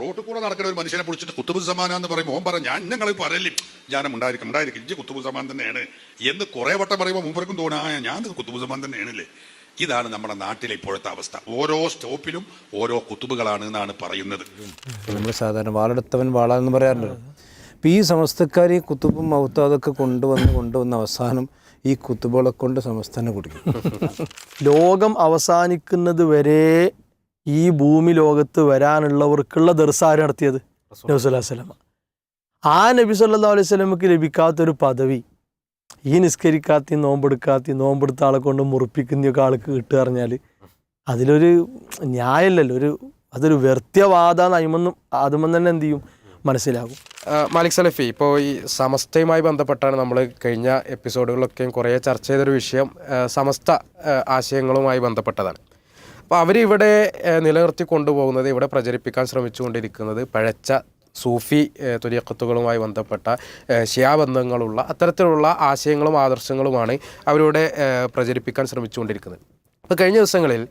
റോട്ടിൽ കൂടെ നടക്കുന്ന ഒരു മനുഷ്യനെ പിടിച്ചിട്ട് കുത്തുബു സമാന എന്ന് പറയുമ്പോൾ ഓൻ പറ ഞാൻ ഞങ്ങൾ പറയല്ലേ? ഞാനും ഉണ്ടായിരിക്കും ഉണ്ടായിരിക്കും ഇജ്ജ് കുത്തുബു സമാൻ തന്നെയാണ്. എന്ന് കുറെ വട്ടം പറയുമ്പോൾ മുമ്പർക്കും തോന്നാ ആ ഞാൻ കുത്തുബു സമാൻ തന്നെയാണല്ലേ. ഇതാണ് നമ്മുടെ നാട്ടിലെ ഇപ്പോഴത്തെ അവസ്ഥ. ഓരോ സ്റ്റോപ്പിലും ഓരോ കുത്തുബുകളാണ് എന്നാണ് പറയുന്നത്. നമ്മൾ സാധാരണ വാളെടുത്തവൻ വാളാന്ന് പറയാറുണ്ട്. അപ്പം ഈ സമസ്തക്കാർ ഈ കുത്തുബും മൗത്താതൊക്കെ കൊണ്ടുവന്ന് കൊണ്ടുവന്ന അവസാനം ഈ കുത്തുബുകളെ കൊണ്ട് സമസ്തനെ കുടിക്കും. ലോകം അവസാനിക്കുന്നത് വരെ ഈ ഭൂമി ലോകത്ത് വരാനുള്ളവർക്കുള്ള ദർസാരം നടത്തിയത് നബി സല്ലല്ലാഹു അലൈഹി വസല്ലമ ആ നബി സല്ലാ അലൈഹി വസല്ലമക്ക് ലഭിക്കാത്തൊരു പദവി ഈ നിസ്കരിക്കാത്ത നോമ്പെടുക്കാത്തി നോമ്പെടുത്ത ആളെ കൊണ്ട് മുറിപ്പിക്കുന്നൊക്കെ ആൾക്ക് കിട്ടുക പറഞ്ഞാൽ അതിലൊരു ന്യായമല്ലല്ലോ ഒരു അതൊരു വ്യർത്ഥവാദ നയമെന്നും അതുമെന്ന് തന്നെ എന്ത് ചെയ്യും? മനസ്സിലാകും. മാലിക് സലഫി ഇപ്പോൾ ഈ സമസ്തയുമായി ബന്ധപ്പെട്ടാണ് നമ്മൾ കഴിഞ്ഞ എപ്പിസോഡുകളിലൊക്കെയും കുറേ ചർച്ച ചെയ്തൊരു വിഷയം സമസ്ത ആശയങ്ങളുമായി ബന്ധപ്പെട്ടതാണ്. അപ്പോൾ അവരിവിടെ നിലനിർത്തി കൊണ്ടുപോകുന്നത് ഇവിടെ പ്രചരിപ്പിക്കാൻ ശ്രമിച്ചുകൊണ്ടിരിക്കുന്നത് പഴച്ച സൂഫി തുരിയക്കത്തുകളുമായി ബന്ധപ്പെട്ട ശിയാബന്ധങ്ങളുള്ള അത്തരത്തിലുള്ള ആശയങ്ങളും ആദർശങ്ങളുമാണ് അവരിവിടെ പ്രചരിപ്പിക്കാൻ ശ്രമിച്ചുകൊണ്ടിരിക്കുന്നത്. അപ്പോൾ കഴിഞ്ഞ ദിവസങ്ങളിൽ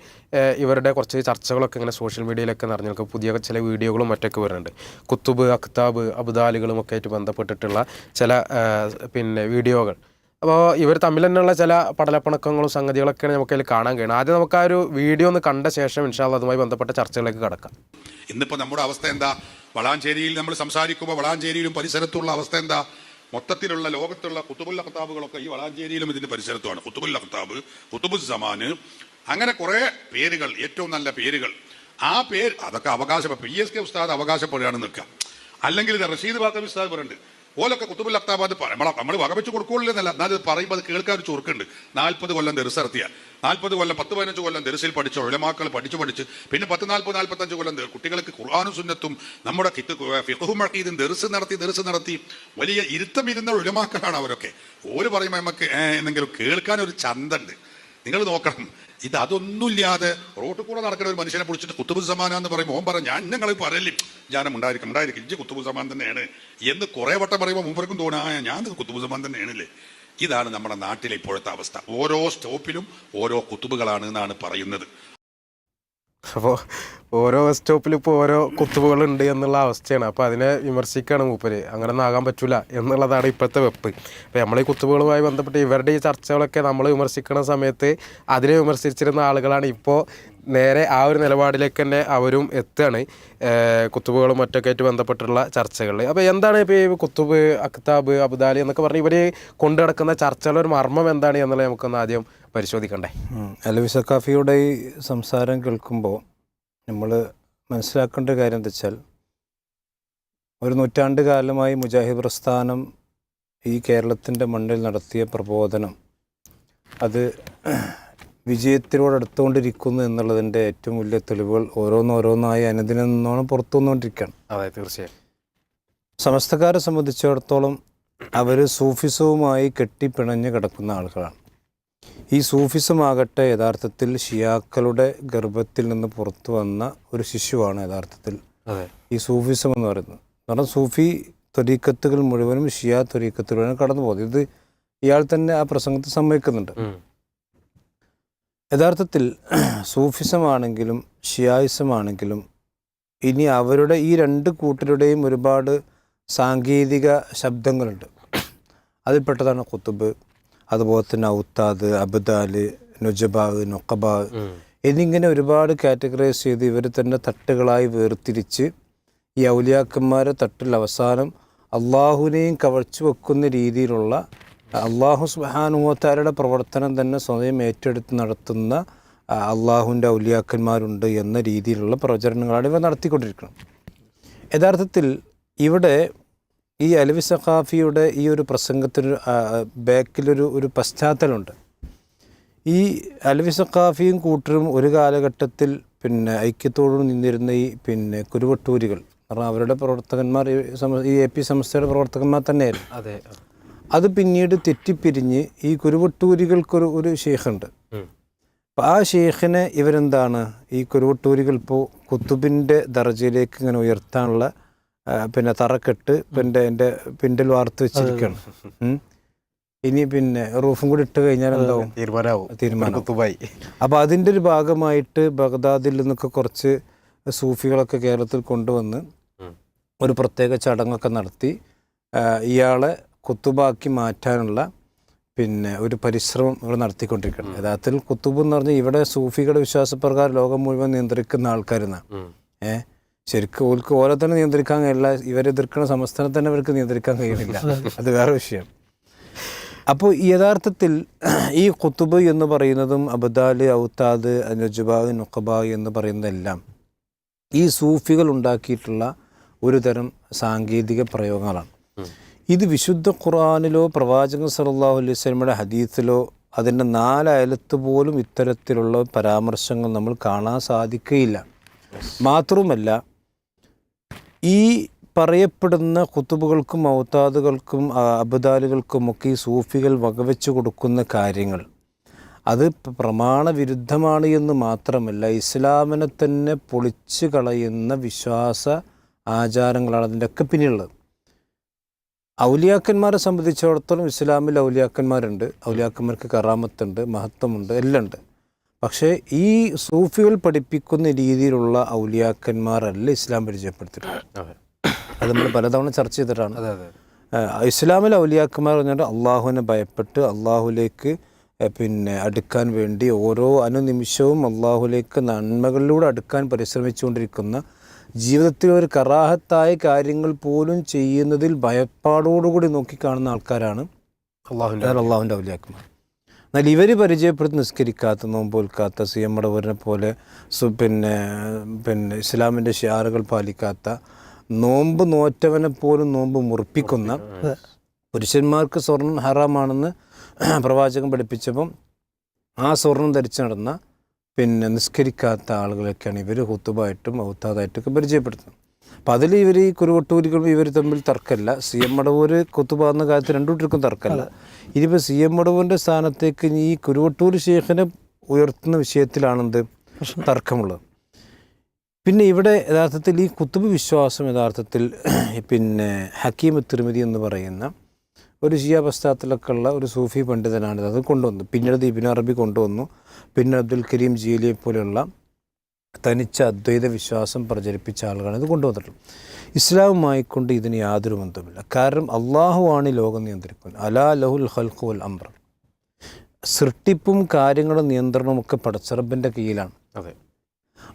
ഇവരുടെ കുറച്ച് ചർച്ചകളൊക്കെ ഇങ്ങനെ സോഷ്യൽ മീഡിയയിലൊക്കെ നിറഞ്ഞു നിൽക്കും. പുതിയ ചില വീഡിയോകളും മറ്റൊക്കെ വരുന്നുണ്ട്. കുത്തുബ് അക്താബ് അബുദാലികളും ഒക്കെ ആയിട്ട് ബന്ധപ്പെട്ടിട്ടുള്ള ചില പിന്നെ വീഡിയോകൾ. അപ്പോൾ ഇവർ തമ്മിൽ തന്നെയുള്ള ചില പടലപ്പണക്കങ്ങളും സംഗതികളൊക്കെയാണ് നമുക്ക് അതിൽ കാണാൻ കഴിയുന്നത്. ആദ്യം നമുക്ക് ആ ഒരു വീഡിയോ ഒന്ന് കണ്ട ശേഷം ഇൻഷാല്ല അതുമായി ബന്ധപ്പെട്ട ചർച്ചകളിലേക്ക് കടക്കാം. ഇന്നിപ്പോൾ നമ്മുടെ അവസ്ഥ എന്താ? വളാഞ്ചേരിയിൽ നമ്മൾ സംസാരിക്കുമ്പോൾ വളാഞ്ചേരിയിലും പരിസരത്തുള്ള അവസ്ഥ എന്താ? മൊത്തത്തിലുള്ള ലോകത്തുള്ള കുത്തുബുല്ല കത്താബുകളൊക്കെ ഈ വളാഞ്ചേരിയിലും ഇതിന്റെ പരിസരത്തുമാണ്. കുത്തുബുല്ല കത്താബ് കുത്തുബുൽ സമാന് അങ്ങനെ കുറെ പേരുകൾ ഏറ്റവും നല്ല പേരുകൾ. ആ പേര് അതൊക്കെ അവകാശം പി എസ് കെ ഉസ്താദ് അവകാശപ്പെടുകയാണ് നിൽക്കുക അല്ലെങ്കിൽ ഇത് റഷീദ് ബാക്കബി ഉസ്താദ് പറയുന്നുണ്ട്. ഓലൊക്കെ കുത്തുബുൽ അക്താബാദ് നമ്മളെ നമ്മൾ വകവെച്ച് കൊടുക്കുള്ളൂ എന്നാലും പറയുമ്പോൾ അത് കേൾക്കാൻ ഒരു ചുരുക്കുണ്ട് നാൽപ്പത് കൊല്ലം ദർസ് ഇറത്തിയ നാൽപ്പത് കൊല്ലം പത്ത് പതിനഞ്ച് കൊല്ലം ദർസിൽ പഠിച്ച ഒഴിമാക്കൾ പഠിച്ചു പഠിച്ച് പിന്നെ പത്ത് നാൽപ്പത് നാൽപ്പത്തഞ്ച് കൊല്ലം കുട്ടികൾക്ക് ഖുർആാനും സുന്നത്തും നമ്മുടെ ഫിഖും മക്കീദും ദർസ് നടത്തി ദർസ് നടത്തി വലിയ ഇരുത്തം ഇരുന്ന ഉലമാക്കളാണ് അവരൊക്കെ. ഓര് പറയുമ്പോൾ നമുക്ക് എന്തെങ്കിലും കേൾക്കാൻ ഒരു ചന്തണ്ട്. നിങ്ങൾ നോക്കണം. ഇത് അതൊന്നുമില്ലാതെ റോഡ് കൂടെ നടക്കുന്ന ഒരു മനുഷ്യനെ പിടിച്ചിട്ട് കുത്തുബു സമാന എന്ന് പറയുമ്പോൾ ഓൻ പറ ഞാൻ ഞങ്ങൾ പറയല്ലേ ഞാനും ഉണ്ടായിരിക്കും ഉണ്ടായിരിക്കും ഇജ്ജ് കുത്തുബു സമാൻ തന്നെയാണ്. എന്ന് കുറെ വട്ടം പറയുമ്പോൾ മുമ്പർക്കും തോന്നാ ഞാൻ കുത്തുബു സമാൻ തന്നെയാണല്ലേ. ഇതാണ് നമ്മുടെ നാട്ടിലെ ഇപ്പോഴത്തെ അവസ്ഥ. ഓരോ സ്റ്റോപ്പിലും ഓരോ കുത്തുബുകളാണ് എന്നാണ് പറയുന്നത്. അപ്പോൾ ഓരോ ബസ് സ്റ്റോപ്പിൽ ഇപ്പോൾ ഓരോ കുത്തുവുകളുണ്ട് എന്നുള്ള അവസ്ഥയാണ്. അപ്പോൾ അതിനെ വിമർശിക്കുകയാണ് മൂപ്പര്. അങ്ങനെ ഒന്നും ആകാൻ പറ്റില്ല എന്നുള്ളതാണ് ഇപ്പോഴത്തെ വെപ്പ്. അപ്പോൾ നമ്മൾ ഈ കുത്തുവുകളുമായി ബന്ധപ്പെട്ട് ഇവരുടെ ഈ ചർച്ചകളൊക്കെ നമ്മൾ വിമർശിക്കുന്ന സമയത്ത് അതിനെ വിമർശിച്ചിരുന്ന ആളുകളാണ് ഇപ്പോൾ നേരെ ആ ഒരു നിലപാടിലേക്ക് തന്നെ അവരും എത്തുകയാണ് കുത്തുവുകളും മറ്റൊക്കെ ആയിട്ട് ബന്ധപ്പെട്ടുള്ള ചർച്ചകളിൽ അപ്പോൾ എന്താണ് ഇപ്പോൾ ഈ കുത്തുബ് അക്താബ് അബുദാലി എന്നൊക്കെ പറഞ്ഞ് ഇവർ കൊണ്ടു നടക്കുന്ന ചർച്ചകളുടെ ഒരു മർമ്മം എന്താണ് എന്നുള്ളത് നമുക്കൊന്ന് ആദ്യം പരിശോധിക്കണ്ടേ? അലവി കാഫിയുടെ ഈ സംസാരം കേൾക്കുമ്പോൾ നമ്മൾ മനസ്സിലാക്കേണ്ട കാര്യം എന്താ വെച്ചാൽ ഒരു നൂറ്റാണ്ട് കാലമായി മുജാഹിദ് പ്രസ്ഥാനം ഈ കേരളത്തിന്റെ മണ്ണിൽ നടത്തിയ പ്രബോധനം അത് വിജയത്തിലൂടെ അടുത്തുകൊണ്ടിരിക്കുന്നു എന്നുള്ളതിന്റെ ഏറ്റവും വലിയ തെളിവുകൾ ഓരോന്നോരോന്നായി അനുദിനം നിന്നാണ് പുറത്തു വന്നുകൊണ്ടിരിക്കുകയാണ് അതെ തീർച്ചയായും. സമസ്തക്കാരെ സംബന്ധിച്ചിടത്തോളം അവർ സൂഫിസവുമായി കെട്ടിപ്പിണഞ്ഞ് കിടക്കുന്ന ആളുകളാണ്. ഈ സൂഫിസമാകട്ടെ യഥാർത്ഥത്തിൽ ഷിയാക്കളുടെ ഗർഭത്തിൽ നിന്ന് പുറത്തു വന്ന ഒരു ശിശുവാണ് യഥാർത്ഥത്തിൽ ഈ സൂഫിസം എന്ന് പറയുന്നത്. കാരണം സൂഫി ത്വരീക്കത്തുകൾ മുഴുവനും ഷിയ ത്വരീക്കത്തുകളാണ് കടന്നു പോകുന്നത്. ഇത് ഇയാൾ തന്നെ ആ പ്രസംഗത്തിൽ സമ്മതിക്കുന്നുണ്ട്. യഥാർത്ഥത്തിൽ സൂഫിസമാണെങ്കിലും ഷിയായിസമാണെങ്കിലും ഇനി അവരുടെ ഈ രണ്ട് കൂട്ടരുടെയും ഒരുപാട് സാങ്കേതിക ശബ്ദങ്ങളുണ്ട്. അതിൽപ്പെട്ടതാണ് കുത്തുബ് അതുപോലെ തന്നെ ഔത്താദ് അബ്ദാൽ നുജബാവ് നൊക്കബാവ് എന്നിങ്ങനെ ഒരുപാട് കാറ്റഗറൈസ് ചെയ്ത് ഇവർ തന്നെ തട്ടുകളായി വേർതിരിച്ച് ഈ ഔലിയാക്കന്മാരെ തട്ടിൽ അവസാനം അള്ളാഹുവിനെയും കവച്ചു വെക്കുന്ന രീതിയിലുള്ള അള്ളാഹു സുബാനുമോത്താരുടെ പ്രവർത്തനം തന്നെ സ്വയം ഏറ്റെടുത്ത് നടത്തുന്ന അള്ളാഹുവിന്റെ ഔലിയാക്കന്മാരുണ്ട് എന്ന രീതിയിലുള്ള പ്രചരണങ്ങളാണ് ഇവ നടത്തിക്കൊണ്ടിരിക്കുന്നത്. യഥാർത്ഥത്തിൽ ഇവിടെ ഈ അലവി സഖാഫിയുടെ ഈ ഒരു പ്രസംഗത്തിന് ബാക്കിലൊരു ഒരു പശ്ചാത്തലമുണ്ട്. ഈ അലവി സഖാഫിയും കൂട്ടരും ഒരു കാലഘട്ടത്തിൽ പിന്നെ ഐക്യത്തോട് നിന്നിരുന്ന ഈ പിന്നെ കുരുവട്ടൂരികൾ കാരണം അവരുടെ പ്രവർത്തകന്മാർ ഈ എ പി സംസ്ഥയുടെ പ്രവർത്തകന്മാർ തന്നെയായിരുന്നു. അതെ അത്. പിന്നീട് തെറ്റിപ്പിരിഞ്ഞ് ഈ കുരുവട്ടൂരികൾക്കൊരു ഒരു ഷെയ്ഖുണ്ട് അപ്പോൾ അപ്പം ആ ഷെയ്ഖിനെ ഇവരെന്താണ്? ഈ കുരുവട്ടൂരികൾ ഇപ്പോൾ കുത്തുബിന്റെ ദർജയിലേക്ക് ഇങ്ങനെ ഉയർത്താനുള്ള പിന്നെ തറക്കെട്ട് പിന്നെ എന്റെ പിണ്ടൽ വാർത്ത് വെച്ചിരിക്കുകയാണ് ഉം. ഇനി പിന്നെ റൂഫും കൂടി ഇട്ട് കഴിഞ്ഞാൽ എന്താവും? തീരുമാനമാവും. തീരുമാനം കുത്തുബായി അപ്പോൾ അതിന്റെ ഒരു ഭാഗമായിട്ട് ബഗ്ദാദിൽ നിന്നൊക്കെ കുറച്ച് സൂഫികളൊക്കെ കേരളത്തിൽ കൊണ്ടുവന്ന് ഒരു പ്രത്യേക ചടങ്ങൊക്കെ നടത്തി ഇയാളെ കുത്തുബാക്കി മാറ്റാനുള്ള പിന്നെ ഒരു പരിശ്രമം ഇവിടെ നടത്തിക്കൊണ്ടിരിക്കുകയാണ്. യഥാർത്ഥത്തിൽ കുത്തുബ് എന്ന് പറഞ്ഞാൽ ഇവിടെ സൂഫികളുടെ വിശ്വാസപ്രകാരം ലോകം മുഴുവൻ നിയന്ത്രിക്കുന്ന ആൾക്കാരെന്നാണ്. ഏഹ് ശരിക്കും ഓൽക്ക് ഓരോ തന്നെ നിയന്ത്രിക്കാൻ കഴിയില്ല ഇവരെ എതിർക്കുന്ന സംസ്ഥാനം തന്നെ ഇവർക്ക് നിയന്ത്രിക്കാൻ കഴിയുന്നില്ല. അത്. വേറെ വിഷയം. അപ്പോൾ യഥാർത്ഥത്തിൽ ഈ കുത്തുബ് എന്ന് പറയുന്നതും അബദാൽ ഔത്താദ് നജുബാഗ് നുഖബാഗ് എന്ന് പറയുന്നതെല്ലാം ഈ സൂഫികൾ ഉണ്ടാക്കിയിട്ടുള്ള ഒരു തരം സാങ്കേതിക പ്രയോഗങ്ങളാണ്. ഇത് വിശുദ്ധ ഖുറാനിലോ പ്രവാചകൻ സല്ലല്ലാഹു അലൈഹി സ്വലമയുടെ ഹദീസിലോ അതിന്റെ നാലയലത്ത് പോലും ഇത്തരത്തിലുള്ള പരാമർശങ്ങൾ നമ്മൾ കാണാൻ സാധിക്കുകയില്ല. മാത്രവുമല്ല ഈ പറയപ്പെടുന്ന കുത്തുബുകൾക്കും ഔത്താദുകൾക്കും അബദാലുകൾക്കുമൊക്കെ ഈ സൂഫികൾ വകവെച്ചു കൊടുക്കുന്ന കാര്യങ്ങൾ അത് പ്രമാണവിരുദ്ധമാണ് എന്ന് മാത്രമല്ല ഇസ്ലാമിനെ തന്നെ പൊളിച്ചു കളയുന്ന വിശ്വാസ ആചാരങ്ങളാണ് അതിന്റെയൊക്കെ പിന്നിലുള്ളത്. ഔലിയാക്കന്മാരെ സംബന്ധിച്ചിടത്തോളം ഇസ്ലാമിൽ ഔലിയാക്കന്മാരുണ്ട് ഔലിയാക്കന്മാർക്ക് കറാമത്തുണ്ട് മഹത്വമുണ്ട് എല്ലാം ഉണ്ട്. പക്ഷേ ഈ സൂഫികൾ പഠിപ്പിക്കുന്ന രീതിയിലുള്ള ഔലിയാക്കന്മാരല്ല ഇസ്ലാം പരിചയപ്പെടുത്തിയിട്ടുള്ളത്. അതെ. നമ്മൾ പലതവണ ചർച്ച ചെയ്തിട്ടാണ്. അതെ അതെ. ഏഹ് ഇസ്ലാമിലെ ഔലിയാക്കന്മാർ പറഞ്ഞാൽ അള്ളാഹുവിനെ ഭയപ്പെട്ട് അള്ളാഹുലേക്ക് പിന്നെ അടുക്കാൻ വേണ്ടി ഓരോ അനുനിമിഷവും അള്ളാഹുലേക്ക് നന്മകളിലൂടെ അടുക്കാൻ പരിശ്രമിച്ചുകൊണ്ടിരിക്കുന്ന ജീവിതത്തിൽ ഒരു കറാഹത്തായ കാര്യങ്ങൾ പോലും ചെയ്യുന്നതിൽ ഭയപ്പാടോടുകൂടി നോക്കിക്കാണുന്ന ആൾക്കാരാണ് അള്ളാഹുവിന്റെ അതാണ് അള്ളാഹുവിന്റെ ഔലിയാക്കന്മാർ. എന്നാൽ ഇവർ പരിചയപ്പെടുത്തി നിസ്കരിക്കാത്ത നോമ്പോൽക്കാത്ത സി എം മടവൂരിനെ പോലെ സു പിന്നെ പിന്നെ ഇസ്ലാമിന്റെ ഷിയാറുകൾ പാലിക്കാത്ത നോമ്പ് നോറ്റവനെ പോലും നോമ്പ് മുറിപ്പിക്കുന്ന പുരുഷന്മാർക്ക് സ്വർണം ഹറാമാണെന്ന് പ്രവാചകൻ പഠിപ്പിച്ചപ്പം ആ സ്വർണം ധരിച്ചു നടന്ന പിന്നെ നിസ്കരിക്കാത്ത ആളുകളൊക്കെയാണ് ഇവർ ഹുത്തുബായിട്ടും ഔത്താദായിട്ടൊക്കെ പരിചയപ്പെടുത്തുന്നത്. അപ്പം അതിൽ ഇവർ ഈ കുരുവട്ടൂരിക്കും ഇവർ തമ്മിൽ തർക്കമില്ല. സി എം മടവൂര് കൊത്തുപാകുന്ന കാര്യത്തിൽ രണ്ടു കൂട്ടർക്കും തർക്കമില്ല. ഇനിയിപ്പോൾ സി എം മടവൂരിന്റെ സ്ഥാനത്തേക്ക് ഈ കുരുവട്ടൂർ ഷേഖിനെ ഉയർത്തുന്ന വിഷയത്തിലാണെന്ത് തർക്കമുള്ളത്? പിന്നെ ഇവിടെ യഥാർത്ഥത്തിൽ ഈ കുത്തുബ് വിശ്വാസം യഥാർത്ഥത്തിൽ പിന്നെ ഹക്കീം തിരുമതി എന്ന് പറയുന്ന ഒരു ഷിയ പശ്ചാത്തലമൊക്കെ ഉള്ള ഒരു സൂഫി പണ്ഡിതനാണ്. അത് കൊണ്ടുവന്നു. പിന്നീട് ഇബിൻ അറബി കൊണ്ടുവന്നു. പിന്നെ അബ്ദുൽ കരീം ജീലിയെ പോലെയുള്ള തനിച്ച അദ്വൈത വിശ്വാസം പ്രചരിപ്പിച്ച ആളുകളാണ് ഇത് കൊണ്ടുവന്നിട്ടുള്ളത്. ഇസ്ലാമുമായി കൊണ്ട് ഇതിന് യാതൊരു ബന്ധവുമില്ല. കാരണം അള്ളാഹുവാണ് ഈ ലോകം നിയന്ത്രിക്കുന്നത്. അലാ ലഹുൽ ഹൽഖു അൽ അംർ. സൃഷ്ടിപ്പും കാര്യങ്ങളും നിയന്ത്രണവും ഒക്കെ പടച്ചറബിന്റെ കീഴിലാണ്. അതെ.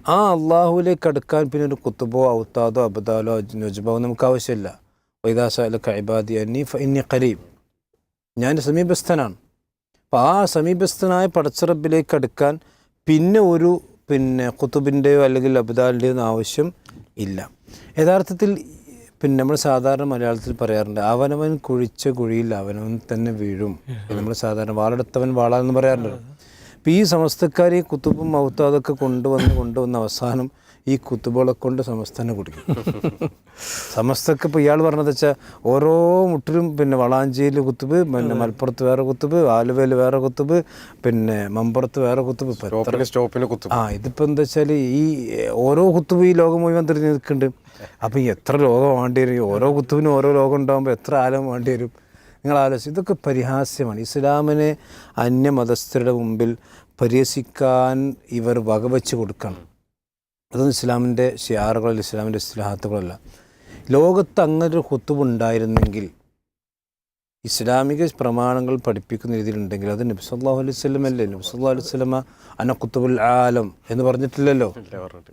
ആ അള്ളാഹുവിലേക്ക് അടുക്കാൻ പിന്നെ ഒരു കുത്തുബോ ഔത്താദോ അബദാലോ നജുബോ നമുക്ക് ആവശ്യമില്ല. വൈദാസാല കൈബാദി അന്നി ഇന്നി കരീം ഞാൻ സമീപസ്ഥനാണ്. അപ്പോൾ ആ സമീപസ്ഥനായ പടച്ചറബിലേക്ക് അടുക്കാൻ പിന്നെ ഒരു പിന്നെ കുത്തുബിന്റെയോ അല്ലെങ്കിൽ അബ്ദാലിന്റെയോ ഒന്നും ആവശ്യം ഇല്ല. യഥാർത്ഥത്തിൽ പിന്നെ നമ്മൾ സാധാരണ മലയാളത്തിൽ പറയാറുണ്ട് അവനവൻ കുഴിച്ച കുഴിയിൽ അവനവൻ തന്നെ വീഴും നമ്മൾ സാധാരണ വാളെടുത്തവൻ വാളാന്ന് പറയാറുണ്ട്. അപ്പോൾ ഈ സമസ്തക്കാർ ഈ കുത്തുബും മൗത്താതൊക്കെ കൊണ്ടുവന്ന് കൊണ്ടുവന്ന അവസാനം ഈ കുത്തുബോളെ കൊണ്ട് സമസ്തനെ കുടിക്കും. സമസ്തക്ക് ഇപ്പോൾ ഇയാൾ പറഞ്ഞത് വെച്ചാൽ ഓരോ മുട്ടിലും പിന്നെ വളാഞ്ചേരിയിൽ കുത്തുബ് പിന്നെ മലപ്പുറത്ത് വേറെ കുത്തുബ് ആലുവയിൽ വേറെ കുത്തുബ് പിന്നെ മമ്പുറത്ത് വേറെ കുത്തുബ്. ഇപ്പം കുത്തു സ്റ്റോപ്പിന് സ്റ്റോപ്പിന് കുത്തും ആ ഇതിപ്പോൾ എന്താ വെച്ചാൽ ഈ ഓരോ കുത്തുബ് ഈ ലോകം മുഴുവൻ തിരിഞ്ഞ് നിൽക്കുന്നുണ്ട്. അപ്പം എത്ര ലോകം വേണ്ടി വരും? ഓരോ കുത്തുബിനും ഓരോ ലോകം ഉണ്ടാകുമ്പോൾ എത്ര ആലം വേണ്ടി വരും? നിങ്ങൾ ആലോചിച്ച് ഇതൊക്കെ പരിഹാസ്യമാണ്. ഇസ്ലാമിനെ അന്യമതസ്ഥരുടെ മുമ്പിൽ പരിഹസിക്കാൻ ഇവർ വകവെച്ച് കൊടുക്കണം. അതൊന്നും ഇസ്ലാമിന്റെ ഷിയാറുകളല്ല ഇസ്ലാമിന്റെ ഇസ്ലാഹത്തുകളല്ല. ലോകത്ത് അങ്ങനെ ഒരു കുത്തുബ് ഇസ്ലാമിക പ്രമാണങ്ങൾ പഠിപ്പിക്കുന്ന രീതിയിലുണ്ടെങ്കിൽ അത് നബി സല്ലല്ലാഹു അലൈഹി സ്വലം അല്ലേ? നബി സല്ലല്ലാഹു അലൈഹി സ്വലമ അന കുത്തുബുൽ ആലം എന്ന് പറഞ്ഞിട്ടില്ലല്ലോ?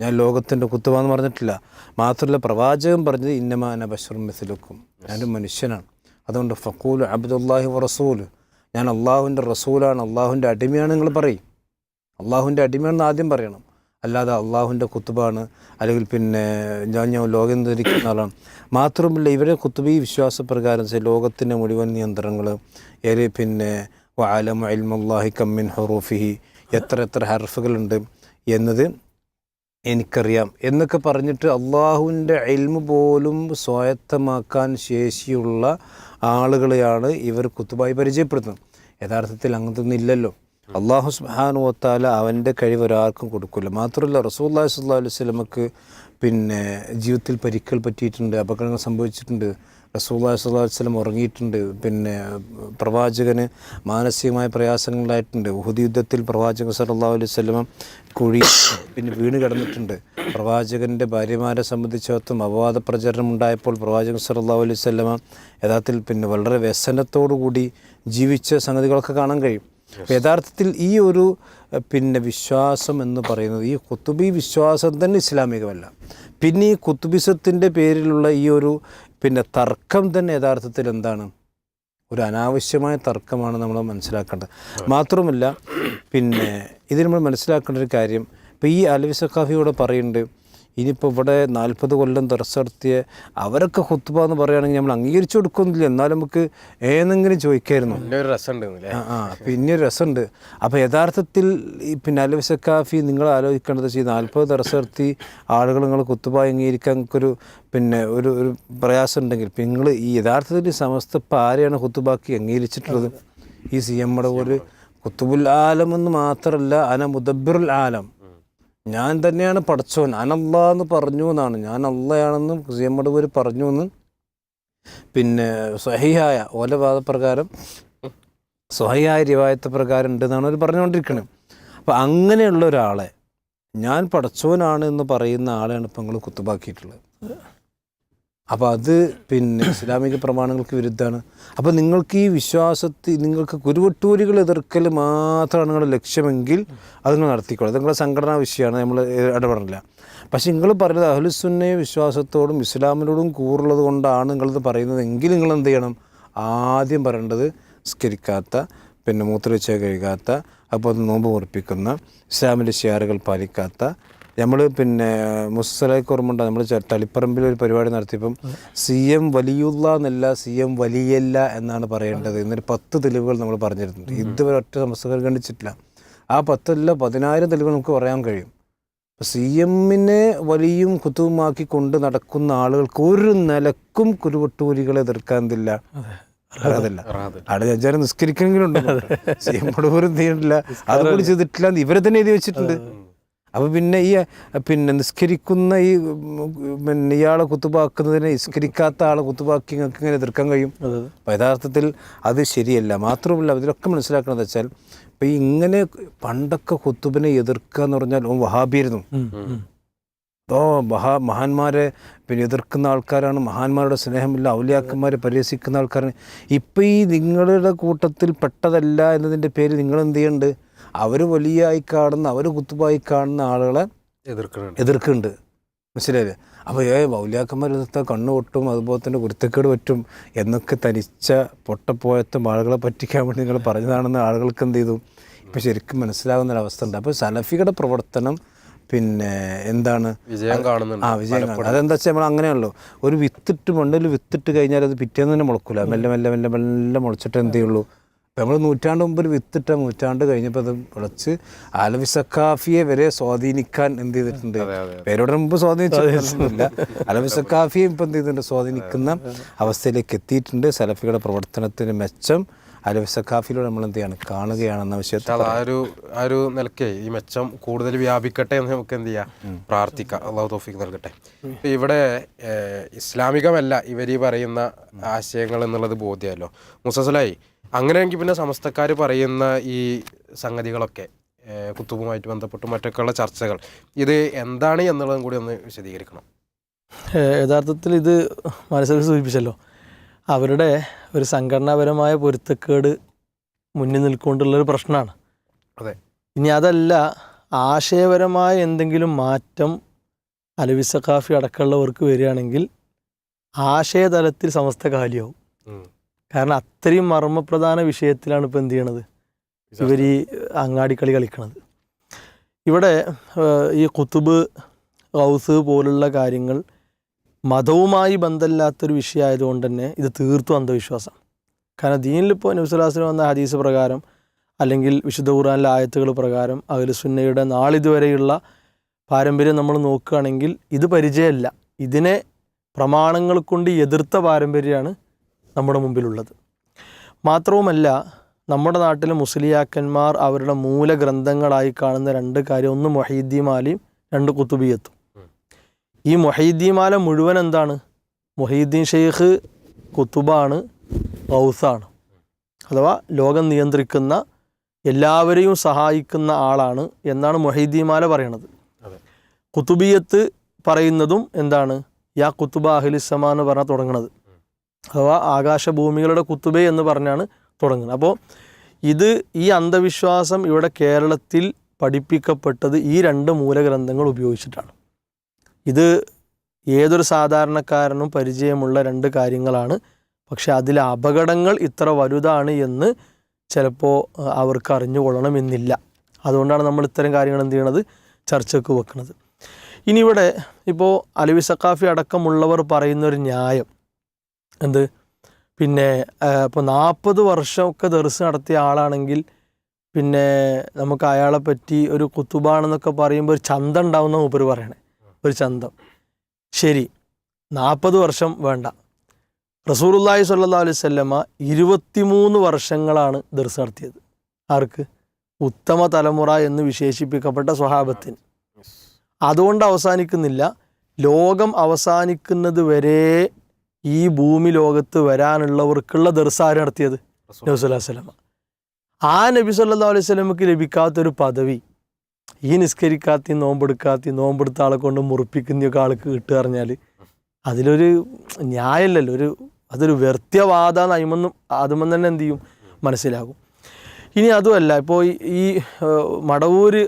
ഞാൻ ലോകത്തിന്റെ കുത്തുബാന്ന് പറഞ്ഞിട്ടില്ല. മാത്രമല്ല പ്രവാചകൻ പറഞ്ഞത് ഇന്നമ അന ബഷറും മിഥിലുക്കും ഞാനൊരു മനുഷ്യനാണ്. അതുകൊണ്ട് ഫക്കൂൽ അബ്ദുല്ലാഹി റസൂൽ ഞാൻ അള്ളാഹുവിന്റെ റസൂലാണ് അള്ളാഹുവിന്റെ അടിമയാണ് നിങ്ങൾ പറയും. അള്ളാഹുവിന്റെ അടിമയാണെന്ന് ആദ്യം പറയണം. അല്ലാതെ അള്ളാഹുവിന്റെ കുത്തുബാണ് അല്ലെങ്കിൽ പിന്നെ ഞാൻ ഞാൻ ലോകം ധരിക്കുന്ന ആളാണ്. മാത്രമല്ല ഇവരെ കുത്തുബി വിശ്വാസപ്രകാരം ലോകത്തിന്റെ മുഴുവൻ നിയന്ത്രണങ്ങൾ ഏറെ പിന്നെ വാലം അൽമുല്ലാഹി കമ്മിൻ ഹറൂഫിഹി എത്ര എത്ര ഹർഫുകളുണ്ട് എന്നത് എനിക്കറിയാം. എന്നൊക്കെ പറഞ്ഞിട്ട് അള്ളാഹുവിന്റെ എൽമ് പോലും സ്വായത്തമാക്കാൻ ശേഷിയുള്ള ആളുകളെയാണ് ഇവർ കുത്തുബായി പരിചയപ്പെടുത്തുന്നത്. യഥാർത്ഥത്തിൽ അങ്ങനത്തൊന്നും ഇല്ലല്ലോ. അള്ളാഹു സുബാനു വത്താല അവന്റെ കഴിവ് ഒരാൾക്കും കൊടുക്കില്ല മാത്രമല്ല റസൂല്ലാ സ്വല്ലാ അലൈഹി സ്വലമക്ക് പിന്നെ ജീവിതത്തിൽ പരിക്കൽ പറ്റിയിട്ടുണ്ട് അപകടങ്ങൾ സംഭവിച്ചിട്ടുണ്ട്. റസൂല്ലാ സ്വല്ലാ വസ്ലം ഉറങ്ങിയിട്ടുണ്ട്. പിന്നെ പ്രവാചകന് മാനസികമായ പ്രയാസങ്ങളായിട്ടുണ്ട്. ഉഹുദ് യുദ്ധത്തിൽ പ്രവാചകൻ സല്ലാ അലൈഹി വസല്ലമ കുഴി പിന്നെ വീണ് കിടന്നിട്ടുണ്ട്. പ്രവാചകന്റെ ഭാര്യമാരെ സംബന്ധിച്ചിടത്തും അപവാദ പ്രചരണം ഉണ്ടായപ്പോൾ പ്രവാചകൻ സല്ലാ അലൈഹി വസല്ലമ യഥാർത്ഥത്തിൽ പിന്നെ വളരെ വ്യസനത്തോടു കൂടി ജീവിച്ച സംഗതികളൊക്കെ കാണാൻ കഴിയും. യഥാർത്ഥത്തിൽ ഈ ഒരു പിന്നെ വിശ്വാസം എന്ന് പറയുന്നത് ഈ കുത്തുബി വിശ്വാസം തന്നെ ഇസ്ലാമികമല്ല. പിന്നെ ഈ കുത്തുബിസത്തിന്റെ പേരിലുള്ള ഈ ഒരു പിന്നെ തർക്കം തന്നെ യഥാർത്ഥത്തിൽ എന്താണ്? ഒരു അനാവശ്യമായ തർക്കമാണ് നമ്മൾ മനസ്സിലാക്കേണ്ടത്. മാത്രമല്ല പിന്നെ ഇത് നമ്മൾ മനസ്സിലാക്കേണ്ട ഒരു കാര്യം ഇപ്പോൾ ഈ അലവി പറയുന്നുണ്ട് ഇനിയിപ്പോൾ ഇവിടെ നാൽപ്പത് കൊല്ലം ദർസ് നടത്തിയ അവരൊക്കെ ഹുത്തുബ എന്ന് പറയുകയാണെങ്കിൽ നമ്മൾ അംഗീകരിച്ചു കൊടുക്കുന്നില്ല. എന്നാലും നമുക്ക് ഏതെങ്കിലും ചോദിക്കായിരുന്നു. ആ ആ പിന്നെ ഒരു രസമുണ്ട്. അപ്പോൾ യഥാർത്ഥത്തിൽ ഈ പിന്നെ അലവിസക്കാഫി നിങ്ങൾ ആലോചിക്കേണ്ടത് ഈ നാൽപ്പത് നടത്തി ആളുകൾ നിങ്ങൾ കുത്തുബ അംഗീകരിക്കാൻ ഒരു പിന്നെ ഒരു ഒരു പ്രയാസം ഉണ്ടെങ്കിൽ നിങ്ങൾ ഈ യഥാർത്ഥത്തിൽ സമസ്ത ഇപ്പം ആരെയാണ് കുത്തുബാക്കി അംഗീകരിച്ചിട്ടുള്ളത്? ഈ സി എമ്മുടെ ഒരു കുത്തുബുൽ ആലം എന്ന് മാത്രമല്ല അന മുദബിറുൽ ആലം. ഞാൻ തന്നെയാണ് പഠിച്ചവൻ. അനല്ല എന്ന് പറഞ്ഞു എന്നാണ്. ഞാൻ അല്ലയാണെന്ന് സി എം പറഞ്ഞു എന്ന്. പിന്നെ സഹിയായ ഓല വാദപ്രകാരം സ്വഹയായ റിവായത്ത് പ്രകാരം ഉണ്ടെന്നാണ് അവർ പറഞ്ഞുകൊണ്ടിരിക്കുന്നത് അപ്പോൾ അങ്ങനെയുള്ള ഒരാളെ ഞാൻ പഠിച്ചവനാണ് എന്ന് പറയുന്ന ആളെയാണ് ഇപ്പം നിങ്ങൾ കുത്തുബാക്കിയിട്ടുള്ളത്. അപ്പോൾ അത് പിന്നെ ഇസ്ലാമിക പ്രമാണങ്ങൾക്ക് വിരുദ്ധമാണ്. അപ്പോൾ നിങ്ങൾക്ക് ഈ വിശ്വാസത്തിൽ നിങ്ങൾക്ക് കുരുവട്ടൂരികൾ എതിർക്കൽ മാത്രമാണ് നിങ്ങളുടെ ലക്ഷ്യമെങ്കിൽ അത് നിങ്ങൾ നടത്തിക്കോളൂ. അത് നിങ്ങളുടെ സംഘടനാ വിഷയമാണ് നമ്മൾ ഇടപെടില്ല പക്ഷേ നിങ്ങൾ പറയുന്നത് അഹ്ലുസുന്നെ വിശ്വാസത്തോടും ഇസ്ലാമിനോടും കൂറുള്ളത് കൊണ്ടാണ് നിങ്ങളിത് പറയുന്നത് എങ്കിൽ നിങ്ങൾ എന്ത് ചെയ്യണം? ആദ്യം പറയേണ്ടത് സ്കരിക്കാത്ത പിന്നെ മൂത്രവിച്ച കഴുകാത്ത അപ്പോൾ അത് നോമ്പ് മുറിപ്പിക്കുന്ന ഇസ്ലാമിന്റെ ഷിയാറുകൾ പാലിക്കാത്ത നമ്മൾ പിന്നെ മുസ്സലേക്ക് ഓർമ്മണ്ട നമ്മൾ തളിപ്പറമ്പിൽ ഒരു പരിപാടി നടത്തിയപ്പം സി എം വലിയുള്ള എന്നല്ല സി എം വലിയല്ല എന്നാണ് പറയേണ്ടത് എന്നൊരു പത്ത് തെളിവുകൾ നമ്മൾ പറഞ്ഞിരുന്നു. ഇതുവരെ ഒറ്റ സംസ്ഥാനം കണ്ടിച്ചിട്ടില്ല ആ പത്തല്ല പതിനായിരം തെളിവുകൾ നമുക്ക് പറയാൻ കഴിയും. സി എമ്മിനെ വലിയും കുത്തുവുമാക്കി കൊണ്ട് നടക്കുന്ന ആളുകൾക്ക് ഒരു നിലക്കും കുരുവട്ടൂരികളെ എതിർക്കാൻ എന്തില്ല അതല്ല അവിടെ ജഡ്ജാരെ നിസ്കരിക്കണമെങ്കിലുണ്ട് സി എം പോലും ചെയ്തിട്ടില്ല. അതുകൂടി ചെയ്തിട്ടില്ല എന്ന് ഇവരെ തന്നെ എഴുതി വെച്ചിട്ടുണ്ട്. അപ്പൊ പിന്നെ ഈ പിന്നെ നിസ്കരിക്കുന്ന ഈ പിന്നെ ഇയാളെ കുത്തുപാക്കുന്നതിനെ നിസ്കരിക്കാത്ത ആളെ കുത്തുപാക്കി നിങ്ങൾക്ക് ഇങ്ങനെ എതിർക്കാൻ കഴിയും? അപ്പോൾ യഥാർത്ഥത്തിൽ അത് ശരിയല്ല. മാത്രമല്ല ഇതിലൊക്കെ മനസ്സിലാക്കണമെന്ന് വെച്ചാൽ ഇപ്പം ഇങ്ങനെ പണ്ടൊക്കെ കുത്തുബിനെ എതിർക്കുക എന്ന് പറഞ്ഞാൽ ഓ വഹാബിയായിരുന്നു. ഓ മഹാ മഹാന്മാരെ പിന്നെ എതിർക്കുന്ന ആൾക്കാരാണ് മഹാന്മാരുടെ സ്നേഹമില്ല ഔലിയാക്കന്മാരെ പരിഹസിക്കുന്ന ആൾക്കാരാണ്. ഇപ്പം ഈ നിങ്ങളുടെ കൂട്ടത്തിൽ പെട്ടതല്ല എന്നതിന്റെ പേര് നിങ്ങൾ എന്ത് ചെയ്യുന്നുണ്ട് അവർ വലിയായി കാണുന്ന അവർ കുത്തുപായി കാണുന്ന ആളുകളെ എതിർക്കുന്നുണ്ട് എതിർക്കുന്നുണ്ട്. മനസ്സിലായില്ലേ? അപ്പോൾ ഏ മൗലിയാക്കന്മാർ എതിർത്താൽ കണ്ണു പൊട്ടും അതുപോലെ തന്നെ കുരുത്തക്കേട് പറ്റും എന്നൊക്കെ തനിച്ച പൊട്ടപ്പോയത്തും ആളുകളെ പറ്റിക്കാൻ വേണ്ടി നിങ്ങൾ പറഞ്ഞതാണെന്ന് ആളുകൾക്ക് എന്ത് ചെയ്തു? ഇപ്പം ശരിക്കും മനസ്സിലാകുന്ന ഒരവസ്ഥ ഉണ്ട്. അപ്പോൾ സലഫിയുടെ പ്രവർത്തനം പിന്നെ എന്താണ്? വിജയം കാണുന്നുണ്ട്. ആ വിജയം കാണുന്നത് അതെന്താ വെച്ചാൽ നമ്മൾ അങ്ങനെയാണല്ലോ. ഒരു വിത്തിട്ട് മണ്ണിൽ വിത്തിട്ട് കഴിഞ്ഞാൽ അത് പിറ്റേന്ന് തന്നെ മുളക്കൂല. മെല്ലെ മെല്ലെ മെല്ലെ മെല്ലെ മുളച്ചിട്ട് എന്തേ ഇപ്പം നമ്മൾ നൂറ്റാണ്ട് മുമ്പ് ഒരു വിത്തിട്ട നൂറ്റാണ്ട് കഴിഞ്ഞപ്പോൾ അത് വിളച്ച് ആലവി സക്കാഫിയെ വരെ സ്വാധീനിക്കാൻ എന്ത് ചെയ്തിട്ടുണ്ട്? പേരോടെ മുമ്പ് സ്വാധീനിച്ചില്ല അലവി സക്കാഫിയെ ഇപ്പം എന്ത് ചെയ്തിട്ടുണ്ട്? സ്വാധീനിക്കുന്ന അവസ്ഥയിലേക്ക് എത്തിയിട്ടുണ്ട്. സലഫികളുടെ പ്രവർത്തനത്തിന് മെച്ചം അലവി സക്കാഫിലൂടെ നമ്മൾ എന്ത് ചെയ്യാണ്? കാണുകയാണെന്ന വിഷയത്തിൽ ആ ഒരു ആ ഒരു നിലയ്ക്ക് ഈ മെച്ചം കൂടുതൽ വ്യാപിക്കട്ടെ എന്ന് നമുക്ക് എന്ത് ചെയ്യാം? പ്രാർത്ഥിക്കാം. അള്ളാഹു തോഫിക്ക് നൽകട്ടെ. ഇപ്പം ഇവിടെ ഇസ്ലാമികമല്ല ഇവർ ഈ പറയുന്ന ആശയങ്ങൾ എന്നുള്ളത് ബോധ്യമല്ലോ മുസസലായി അങ്ങനെയെങ്കിൽ പിന്നെ സമസ്തക്കാർ പറയുന്ന ഈ സംഗതികളൊക്കെ കുത്തുബുമായിട്ട് ബന്ധപ്പെട്ട് മറ്റൊക്കെയുള്ള ചർച്ചകൾ ഇത് എന്താണ് എന്നുള്ളതും കൂടി ഒന്ന് വിശദീകരിക്കണം. യഥാർത്ഥത്തിൽ ഇത് മനസ്സിൽ സൂചിപ്പിച്ചല്ലോ. അവരുടെ ഒരു സംഘടനാപരമായ പൊരുത്തക്കേട് മുന്നിൽ നിൽക്കൊണ്ടുള്ളൊരു പ്രശ്നമാണ്. അതെ. ഇനി അതല്ല ആശയപരമായ എന്തെങ്കിലും മാറ്റം അലവിസ കാഫി അടക്കമുള്ളവർക്ക് വരികയാണെങ്കിൽ ആശയതലത്തിൽ സമസ്ത കാലിയാവും. കാരണം അത്രയും മർമ്മപ്രധാന വിഷയത്തിലാണ് ഇപ്പോൾ എന്ത് ചെയ്യണത്? ഇവർ ഈ അങ്ങാടിക്കളി കളിക്കണത്. ഇവിടെ ഈ കുത്തുബ് ഹൗസ് പോലുള്ള കാര്യങ്ങൾ മതവുമായി ബന്ധമില്ലാത്തൊരു വിഷയമായതുകൊണ്ട് തന്നെ ഇത് തീർത്തും അന്ധവിശ്വാസം. കാരണം ദീനിലിപ്പോൾ നബ്സുലാസിന് വന്ന ഹദീസ് പ്രകാരം അല്ലെങ്കിൽ വിശുദ്ധ ഖുർആനിലെ ആയത്തുകൾ പ്രകാരം സുന്നയുടെ നാളിതുവരെയുള്ള പാരമ്പര്യം നമ്മൾ നോക്കുകയാണെങ്കിൽ ഇത് പരിചയമല്ല. ഇതിനെ പ്രമാണങ്ങൾ കൊണ്ട് എതിർത്ത പാരമ്പര്യമാണ് നമ്മുടെ മുമ്പിലുള്ളത്. മാത്രവുമല്ല നമ്മുടെ നാട്ടിലെ മുസ്ലിയാക്കന്മാർ അവരുടെ മൂലഗ്രന്ഥങ്ങളായി കാണുന്ന രണ്ട് കാര്യം. ഒന്ന് മൊഹീദ്ദീമാലയും രണ്ട് കുത്തുബിയത്തും ഈ മൊഹീദ്ദീമാല മുഴുവൻ എന്താണ്? മൊഹീദ്ദീൻ ഷെയ്ഖ് കുത്തുബാണ് ഗൗസാണ് അഥവാ ലോകം നിയന്ത്രിക്കുന്ന എല്ലാവരെയും സഹായിക്കുന്ന ആളാണ് എന്നാണ് മൊഹീദ്ദീമാല പറയണത്. കുത്തുബിയത്ത് പറയുന്നതും എന്താണ്? യാ കുത്തുബ അഹ്ലിസമ എന്ന് പറഞ്ഞാൽ തുടങ്ങുന്നത് അഥവാ ആകാശഭൂമികളുടെ കുത്തുബെ എന്ന് പറഞ്ഞാണ് തുടങ്ങുന്നത്. അപ്പോൾ ഇത് ഈ അന്ധവിശ്വാസം ഇവിടെ കേരളത്തിൽ പഠിപ്പിക്കപ്പെട്ടത് ഈ രണ്ട് മൂലഗ്രന്ഥങ്ങൾ ഉപയോഗിച്ചിട്ടാണ്. ഇത് ഏതൊരു സാധാരണക്കാരനും പരിചയമുള്ള രണ്ട് കാര്യങ്ങളാണ്. പക്ഷെ അതിലെ അപകടങ്ങൾ ഇത്ര വലുതാണ് എന്ന് ചിലപ്പോൾ അവർക്ക് അറിഞ്ഞുകൊള്ളണമെന്നില്ല. അതുകൊണ്ടാണ് നമ്മൾ ഇത്തരം കാര്യങ്ങൾ എന്ത് ചെയ്യണത്? ചർച്ചയ്ക്ക് വെക്കുന്നത് ഇനി ഇവിടെ ഇപ്പോൾ അലവി സക്കാഫി അടക്കമുള്ളവർ പറയുന്നൊരു ന്യായം. എന്ത്? പിന്നെ ഇപ്പോൾ നാൽപ്പത് വർഷമൊക്കെ ദർസ് നടത്തിയ ആളാണെങ്കിൽ പിന്നെ നമുക്ക് അയാളെ പറ്റി ഒരു കുത്തുബാണെന്നൊക്കെ പറയുമ്പോൾ ഒരു ചന്തം ഉണ്ടാവുന്ന മൂപ്പർ പറയണേ. ഒരു ചന്തം. ശരി. നാൽപ്പത് വർഷം വേണ്ട. റസൂറുല്ലാഹി സല്ലാ അലൈഹി വസല്ലമ ഇരുപത്തിമൂന്ന് വർഷങ്ങളാണ് ദർസ് നടത്തിയത്. ആർക്ക്? ഉത്തമ തലമുറ എന്ന് വിശേഷിപ്പിക്കപ്പെട്ട സ്വഹാബത്തിന്. അതുകൊണ്ട് അവസാനിക്കുന്നില്ല. ലോകം അവസാനിക്കുന്നത് വരെ ഈ ഭൂമി ലോകത്ത് വരാനുള്ളവർക്കുള്ള ദർസ് ആര് നടത്തിയത് നബി സല്ലല്ലാഹു അലൈഹി വസല്ലമ ആ നബി സല്ലാ അലൈഹി വസല്ലമക്ക് ലഭിക്കാത്തൊരു പദവി ഈ നിസ്കരിക്കാത്തി നോമ്പെടുക്കാത്തി നോമ്പെടുത്ത ആളെ കൊണ്ട് മുറിപ്പിക്കുന്നൊക്കെ ആൾക്ക് കിട്ടുക പറഞ്ഞാൽ അതിലൊരു ന്യായമല്ലല്ലോ ഒരു അതൊരു വ്യർത്ഥവാദ നയമെന്നും അതുമെന്ന് തന്നെ എന്ത് ചെയ്യും? മനസ്സിലാകും. ഇനി അതുമല്ല ഇപ്പോൾ ഈ- മടവൂർ മടവൂര്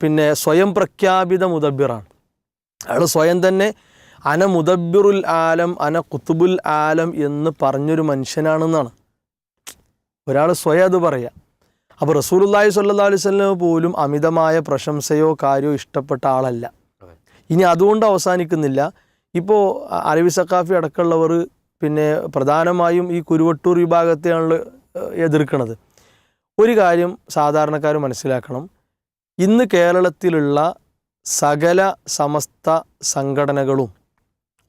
പിന്നെ സ്വയം പ്രഖ്യാപിത മുദബിറാണ് അയാൾ സ്വയം തന്നെ അന മുദബിറുൽ ആലം അന കുത്തുബുൽ ആലം എന്ന് പറഞ്ഞൊരു മനുഷ്യനാണെന്നാണ്. ഒരാൾ സ്വയം അത് പറയുക അപ്പോൾ റസൂലുള്ളാഹി സ്വല്ലല്ലാഹു അലൈഹി വസല്ലം പോലും അമിതമായ പ്രശംസയോ കാര്യമോ ഇഷ്ടപ്പെട്ട ആളല്ല. ഇനി അതുകൊണ്ട് അവസാനിക്കുന്നില്ല. ഇപ്പോൾ അലവി സക്കാഫി അടക്കമുള്ളവർ പിന്നെ പ്രധാനമായും ഈ കുരുവട്ടൂർ വിഭാഗത്തെയാണ് എതിർക്കുന്നത് ഒരു കാര്യം സാധാരണക്കാർ മനസ്സിലാക്കണം. ഇന്ന് കേരളത്തിലുള്ള സകല സമസ്ത സംഘടനകളും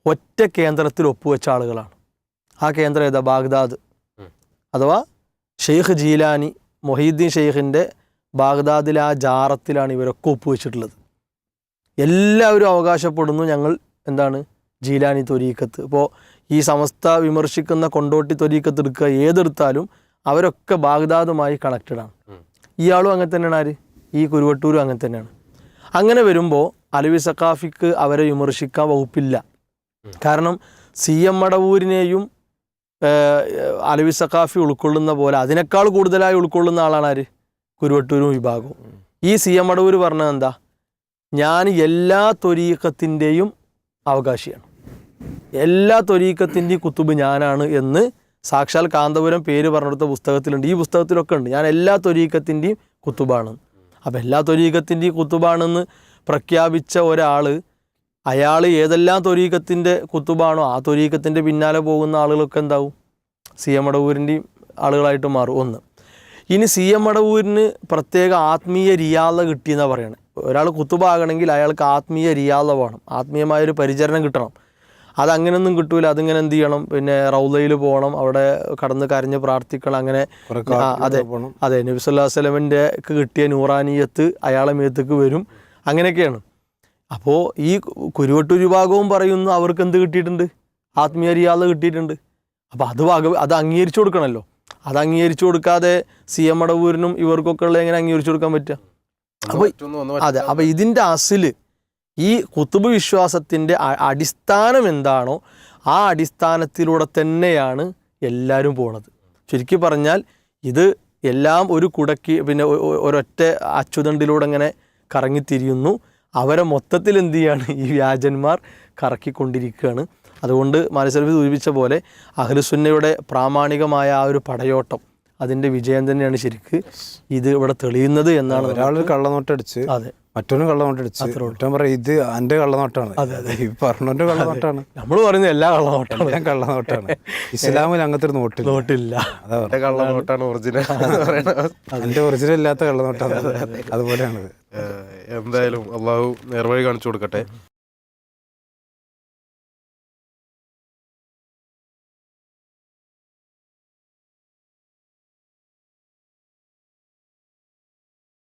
ഒറ്റ കേന്ദ്രത്തിൽ ഒപ്പുവെച്ച ആളുകളാണ്. ആ കേന്ദ്രം ഏതാ? ബാഗ്ദാദ്. അഥവാ ഷെയ്ഖ് ജീലാനി മൊഹീദ്ദീൻ ഷെയ്ഖിന്റെ ബാഗ്ദാദിലെ ആ ജാറത്തിലാണ് ഇവരൊക്കെ ഒപ്പുവെച്ചിട്ടുള്ളത്. എല്ലാവരും അവകാശപ്പെടുന്നു ഞങ്ങൾ എന്താണ്? ജീലാനി തൊരീക്കത്ത് ഇപ്പോൾ ഈ സമസ്ത വിമർശിക്കുന്ന കൊണ്ടോട്ടി തൊരീക്കത്ത് എടുക്കുക ഏതെടുത്താലും അവരൊക്കെ ബാഗ്ദാദുമായി കണക്റ്റഡാണ് ഇയാളും അങ്ങനെ തന്നെയാണ് ആര്? ഈ കുരുവട്ടൂരും അങ്ങനെ തന്നെയാണ്. അങ്ങനെ വരുമ്പോൾ അലവി സക്കാഫിക്ക് അവരെ വിമർശിക്കാൻ വകുപ്പില്ല. കാരണം സി എം മടവൂരിനെയും അലവി സഖാഫി ഉൾക്കൊള്ളുന്ന പോലെ അതിനേക്കാൾ കൂടുതലായി ഉൾക്കൊള്ളുന്ന ആളാണ് ആര്? കുരുവട്ടൂരും വിഭാഗവും. ഈ സി എം മടവൂർ പറഞ്ഞത് എന്താ? ഞാൻ എല്ലാ തൊരീക്കത്തിന്റെയും അവകാശിയാണ്. എല്ലാ തൊരീക്കത്തിന്റെയും കുത്തുബ് ഞാനാണ് എന്ന് സാക്ഷാൽ കാന്തപുരം പേര് പറഞ്ഞെടുത്ത പുസ്തകത്തിലുണ്ട്. ഈ പുസ്തകത്തിലൊക്കെ ഉണ്ട്. ഞാൻ എല്ലാ തൊരീക്കത്തിന്റെയും കുത്തുബാണ്. അപ്പം എല്ലാ തൊരീക്കത്തിന്റെയും കുത്തുബാണെന്ന് പ്രഖ്യാപിച്ച ഒരാൾ അയാൾ ഏതെല്ലാം തൊരീക്കത്തിന്റെ കുത്തുബാണോ ആ തൊരീക്കത്തിന്റെ പിന്നാലെ പോകുന്ന ആളുകളൊക്കെ എന്താവും? സി എം അടവൂരിന്റെയും ആളുകളായിട്ട് മാറും. ഒന്ന്. ഇനി സി എം അടവൂരിന് പ്രത്യേക ആത്മീയ റിയാദ കിട്ടിയെന്നാണ് പറയണത് ഒരാൾ കുത്തുബാകണമെങ്കിൽ അയാൾക്ക് ആത്മീയ റിയാദ വേണം. ആത്മീയമായൊരു പരിചരണം കിട്ടണം. അതങ്ങനെയൊന്നും കിട്ടൂല. അതിങ്ങനെ എന്ത് ചെയ്യണം? പിന്നെ റൗലയിൽ പോകണം. അവിടെ കടന്ന് കരഞ്ഞ് പ്രാർത്ഥിക്കണം. അങ്ങനെ അതെ. അതെ. നബിസ് അല്ലാ വസ്ലമിന്റെ കിട്ടിയ നൂറാനിയത്ത് അയാളെ മേത്തേക്ക് വരും. അങ്ങനെയൊക്കെയാണ്. അപ്പോൾ ഈ കുരുവട്ടൂർ വിഭാഗവും പറയുന്നു അവർക്ക് എന്ത് കിട്ടിയിട്ടുണ്ട്? ആത്മീയ റിയാദ കിട്ടിയിട്ടുണ്ട്. അപ്പോൾ അത് വക അത് അംഗീകരിച്ചു കൊടുക്കണമല്ലോ അത് അംഗീകരിച്ചു കൊടുക്കാതെ സി എം മടവൂരിനും ഇവർക്കൊക്കെ ഉള്ള എങ്ങനെ അംഗീകരിച്ചു കൊടുക്കാൻ പറ്റുക? ഒന്ന് അപ്പൊ- പറ്റുന്നു, ഒന്ന് അതെ അപ്പോൾ ഇതിന്റെ അസിൽ ഈ കുത്തുബ് വിശ്വാസത്തിന്റെ അടിസ്ഥാനം എന്താണോ ആ അടിസ്ഥാനത്തിലൂടെ തന്നെയാണ് എല്ലാവരും പോണത്. ചുരുക്കി പറഞ്ഞാൽ ഇത് എല്ലാം ഒരു കുടക്കി പിന്നെ ഒരൊറ്റ അച്ചുതണ്ടിലൂടെ ഇങ്ങനെ കറങ്ങിത്തിരിയുന്നു. അവരെ മൊത്തത്തിൽ എന്ത് ചെയ്യാണ്? ഈ വ്യാജന്മാർ കറക്കിക്കൊണ്ടിരിക്കുകയാണ്. അതുകൊണ്ട് മാനസരവി സൂചിപ്പിച്ച പോലെ അഹ്ലുസുന്നയുടെ പ്രാമാണികമായ ആ ഒരു പടയോട്ടം അതിന്റെ വിജയം തന്നെയാണ് ശരിക്ക് ഇത് ഇവിടെ തെളിയുന്നത് എന്നാണ് ഒരാളൊരു കള്ളനോട്ടടിച്ച് അതെ. മറ്റൊന്നും കള്ളനോട്ടടിച്ച് മറ്റോൻ പറയും ഇത് എന്റെ കള്ളനോട്ടാണ്. ഈ പറഞ്ഞോന്റെ കള്ളനോട്ടാണ്. നമ്മൾ പറയുന്ന എല്ലാ കള്ളനോട്ടാണ്. എല്ലാം കള്ളനോട്ടാണ്. ഇസ്ലാമിൽ അങ്ങനത്തെ ഒരു നോട്ട് നോട്ടില്ല. അതാ കള്ളനോട്ടാണ് ഒറിജിനൽ അതിന്റെ ഒറിജിനൽ ഇല്ലാത്ത കള്ളനോട്ടാണ്. അതുപോലെയാണ് എന്തായാലും അള്ളാഹു നേർവഴി കാണിച്ചു കൊടുക്കട്ടെ.